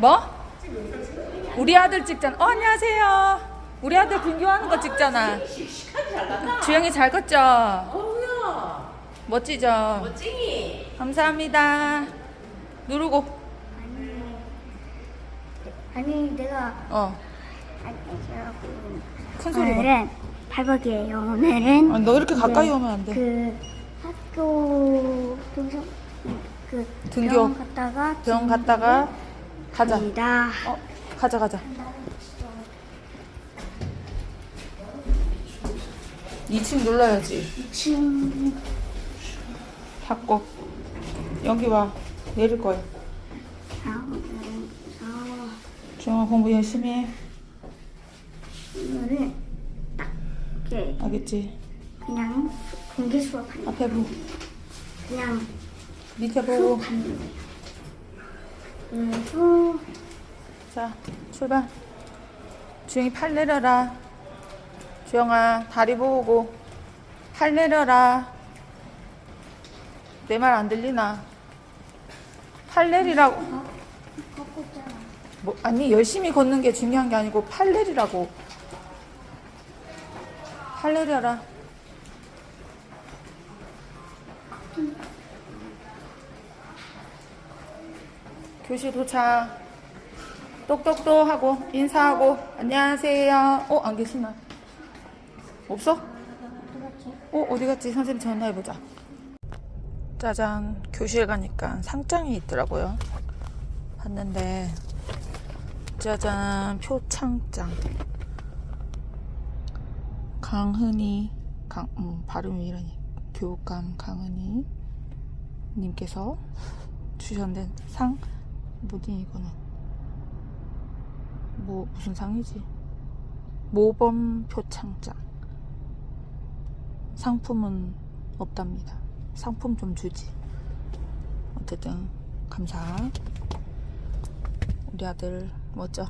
뭐? 우리 아들 찍잖아. 어, 안녕하세요. 우리 아들 분교 하는 거 찍잖아. 주영이 잘 컸죠? 멋지죠? 멋쟁이. 감사합니다. 누르고. 아니 내가 어. 아니 여러분 큰 소리로. 오늘은 발버기예요. 오늘은 아, 너 이렇게 가까이 네, 오면 안 돼. 그 학교 동성 그 등교. 병원 갔다가 병원 갔다가 가자. 어, 가자, 가자. 2층 눌러야지. 지금 바꿔. 여기 와. 내릴 거야. 주영아 공부 열심히 해. 오늘은 딱 이렇게 알겠지? 그냥 공개 수업하는 앞에 보고. 그냥 밑에 보고. 수업하는 거예요. 그래서 자, 출발. 주영이 팔 내려라. 주영아, 다리 보고. 팔 내려라. 내 말 안 들리나? 팔 내리라고. 뭐, 아니, 열심히 걷는 게 중요한 게 아니고, 팔 내리라고. 팔 내려라. 교실 도착. 똑똑똑 하고, 인사하고, 안녕하세요. 어, 안 계시나? 없어? 어, 어디 갔지? 선생님 전화해 보자. 짜잔, 교실 가니까 상장이 있더라고요. 봤는데, 짜잔 표창장 강흔이 강 음, 발음이 이러니 교감 강흔이 님께서 주셨는 상 뭐지 이거는. 뭐 무슨 상이지? 모범 표창장. 상품은 없답니다. 상품 좀 주지. 어쨌든 감사. 우리 아들 멋져